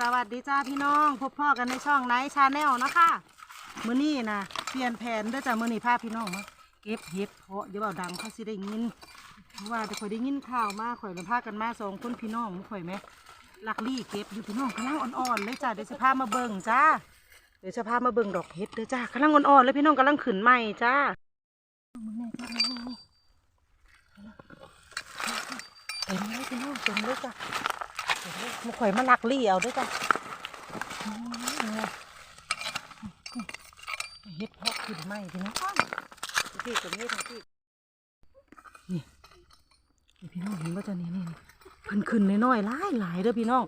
สวัสดีจ้าพี่น้องพบพ่อกันในช่องไนท์ชาแนลนะคะมื้อนี้นะเปลี่ยนแผนเด้อจ้ามื้อนี้พาพี่น้องมาเก็บเห็ดเพาะอย่าเบาดังเขาสิได้ยินเพราะว่าแต่ข่อยได้ยินข่าวมาข่อยเลยพากันมาสองคนพี่น้องข่อยไหมลักลี่เก็บอยู่พี่น้องกำลังอ่อนๆเลยจ้าเดี๋ยวจะพามาเบิ่งจ้าเดี๋ยวจะพามาเบิ่งดอกเห็ดเด้อจ้ากำลังอ่อนๆเลยพี่น้องกำลังขึ้นใหม่จ้ามึงแน่จ้าเต็มเลยพี่น้องเต็มเลยจ้า มาข่อยมาลักลี่เอาด้วยจ้ะอืมเนี่ยเฮ็ดเพาะขึ้นไหมพี่น้องพี่กับนี่ทั้งพี่นี่นี่พี่น้องเห็นว่าจะนี่นี่นี่เพิ่นขึ้นน้อยๆหลายหลายเด้อพี่น้อง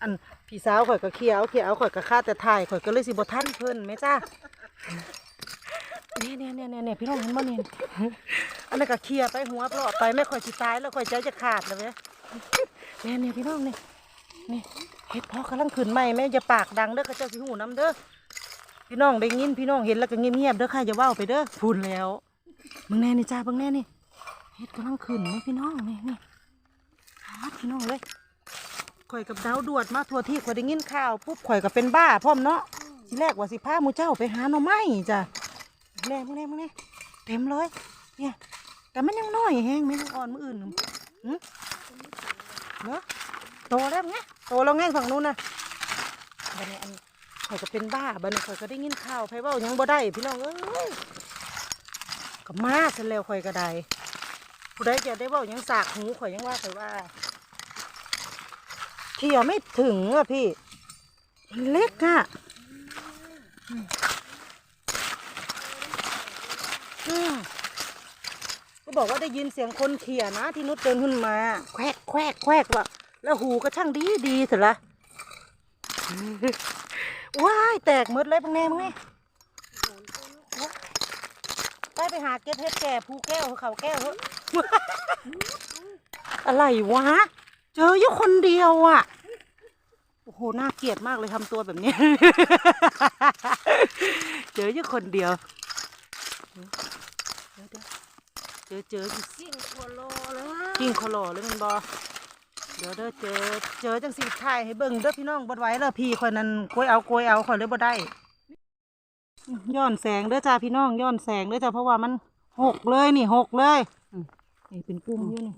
อันพี่สาวข่อยก็เคี้ยวเคี้ยวข่อยก็ฆ่าแต่ถ่ายข่อยก็เลยสิบ่ทันเพิ่นแม่จ้าเนี่ยเนี่ยเนี่ยเนี่ยพี่น้องเห็นบ่เนี่ยอันนั้นก็เคลียร์ไปหัวปลอดไปไม่ข่อยสิตายแล้วข่อยใจจะขาดเลยเว้ยเนี่ยเนี่ยพี่น้องนี่ นี่เฮ็ดพอกำลังขึ้นใหม่แม่อย่าปากดังเด้อข้าเจ้าสิหูน้ำเด้อพี่น้องได้ยินพี่น้องเห็นแล้วก็เงียบๆเด้อค่ะอย่าว้าไปเด้อพูนแล้วเบิ่งแน่นี่จ้าเบิ่งแน่นี่เฮ็ดกำลังขึ้นนี่พี่น้องนี่นี่ฮาดพี่น้องเลยข่อยกับดาวดวดมาทั่วที่ข่อยได้ยินข่าวปุ๊บข่อยก็เป็นบ้าพร้อมเนาะทีแรกว่าสิพาหมูเจ้าไปหาหน่อไม้จ้ะแน่มึงแน่มึงแน่เต็มเลยเนี่ยแต่มันยังน้อยแฮงไม่ยังอ่อนมืออื่นหนึ่งหึเนาะโตแล้วไง โตแล้วไงฝั่งนู้นนะบันนี้อันข่อยก็เป็นบ้าบันนี้ข่อยก็ได้ยินข่าวไผเว่ายังบ่ได้พี่น้องเอ้ยก็มาซะแล้วข่อยก็ได้ผู้ใดจะได้เว่ายังสากหูข่อยยังว่าข่อยว่าเที่ยไม่ถึงอะพี่มันเล็กอะก็บอกว่าได้ยินเสียงคนเขี่ยนะ ที่นุชเดินขึ้นมา แควกแควกแควกว่ะ แล้วหูก็ช่างดีดีเถอะละว้ายแตกหมดเลยพังแน่มึงไงไปไปหาเก็บเห็ดแก่ภูแก้วเขาแก้วเถอะอะไรวะ เจออยู่คนเดียวอะ โอ้โห น่าเกลียดมากเลยทำตัวแบบนี้ เจออยู่คนเดียว เจอเจออยู่ยิ่งโคโลเลยกิ้งคอหล่อเลยแมันบอ เดี๋ยวเด้อเจอเจอจังสีถ่ายให้เบิ่งเด้อพี่น้องบดไว้แล้วพี่คอยนั้นกล้วยเอากล้วยเอาคอยเลยบ่ได้ย้อนแสงเด้อจ้าพี่น้องย้อนแสงเด้อจ้าเพราะว่ามันหกเลยนี่หกเลยนี่เป็นปุ่มอยู่นี่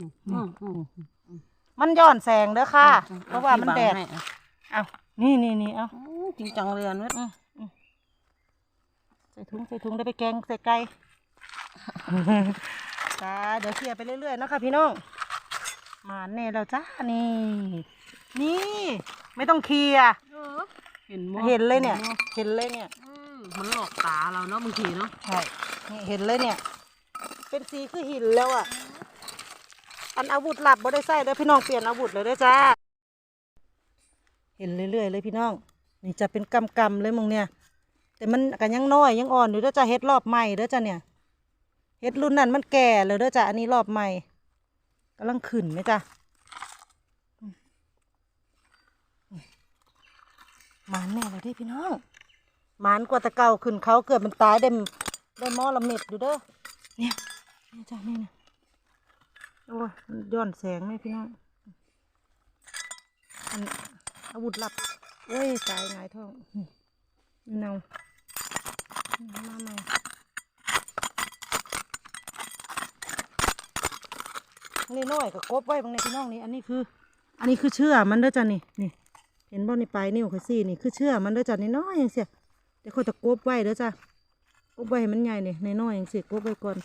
มันย้อนแสงเด้อค่ะ เพราะว่ามันแดดเอานี่นี่นี่เอาจริงจังเลยอะนุชอืมอืมใส่ถุงใส่ถุงได้ไปแกงใส่ไก่จ้าเดี๋ยวเคลียร์ไปเรื่อยๆเนาะคะพี่น้อง มาแน่แล้วจ้านี่ นี่ ไม่ต้องเคลียร์เออเห็นบ่เห็นเลยเนี่ย เห็นเลยเนี่ย อืมมันหลอกตาเราเนาะบางทีเนาะใช่นี่เห็นเลยเนี่ย เป็นสีคือหินแล้วอะ อันอาวุธหลับบ่ได้ใส่เด้อพี่น้องเปลี่ยนอาวุธเลยเด้อจ้า เห็นเรื่อยๆเลยพี่น้อง นี่จะเป็นกำๆเลยมึงเนี่ย แต่มันก็ยังน้อยยังอ่อนอยู่เด้อจ้าเฮ็ดรอบใหม่เด้อจ้าเนี่ย เฮ็ดรุ่นนั้นมันแก่เลยเด้อจ้าอันนี้รอบใหม่ กำลังขึ้นไหมจ้าหมานแน่เลยด้พี่น้องมานกว่าตะเก่าขึ้นเขาเกิดมันตายได้มได้หมอละเม็ดอยู่เด้อเนี่ยนี่จ้านี่นะโอ้ยย้อนแสงไหมพี่น้องอันอาวุธลับเว้ยตายหงายท้องมเนามาใหม่ นี่น้อยกับกบไว้บางในพี่น้องนี่อันนี้คือ อันนี้คือเชื่อมันเด้อจ้ะนี่นี่เห็นบ่ในปลายนิ้วเขาสี่นี่คือเชื่อมันเด้อจ้ะนี่น้อยอย่างเสียเดี๋ยวเขาจะกบไว้เด้อจ้ะกบไว้ให้มันใหญ่เนี่ยในน้อยอย่างเสียกบไว้ก่อน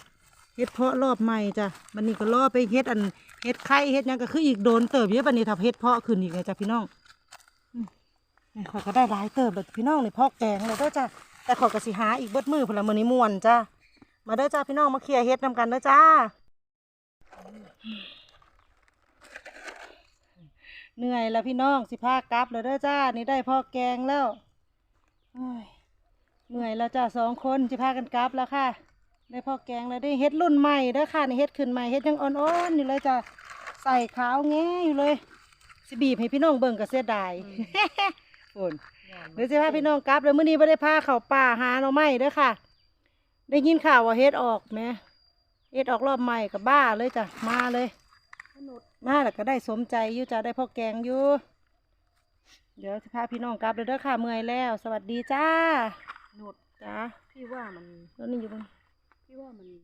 เฮ็ดเพาะรอบใหม่จ้ะบันนี้ก็รอบไปเฮ็ดอันเฮ็ดไข่เฮ็ดยังก็คืออีกโดนเติบเยอะบันนี้ถ้าเฮ็ดเพาะขึ้นอีกเลยจ้ะพี่น้องนี่ขอยก็ได้หลายเติบแบบพี่น้องนี่พาะแกงเลยเด้อจ้ะแต่ขอยก็สิหาอีกเบิดมือพละมื้อนี้ม่วนจ้ะมาเด้อจ้ะพี่น้องมาเคลียร์เฮ็ดนำกันเด้อจ้า เหนื่อยแล้วพี่น้องสิพากลับเลยเด้อจ้า นี่ได้เพาะแกงแล้วโอ้ยเหนื่อยแล้วจ้าสองคนสิพากันกลับแล้วค่ะ ได้พอแกงแล้วได้เฮ็ดรุ่นใหม่เด้อค่ะนี่เฮ็ดขึ้นใหม่เฮ็ดยังอ่อนๆอยู่เลยจ้ะใส่ขาวแง่อยู่เลย สิบีบให้พี่น้องเบิ่งก็เสียดายโอนเดี๋ยวสิพาพี่น้องกลับเลยมื้อนี้บ่ได้พาเข้าป่าหาหน่อไม้เด้อค่ะ ได้ยินข่าวว่าเฮ็ดออกแหม เฮ็ดออกรอบใหม่กับบ้าเลยจ้ะมาเลยมาแล้วก็ได้สมใจอยู่จ้ะได้พอแกงอยู่ เดี๋ยวจะพาพี่น้องกลับเลยเด้อค่ะเมื่อยแล้ว สวัสดีจ้าโนดจ้าพี่ว่ามัน แล้วนี่อยู่บนพี่ว่ามัน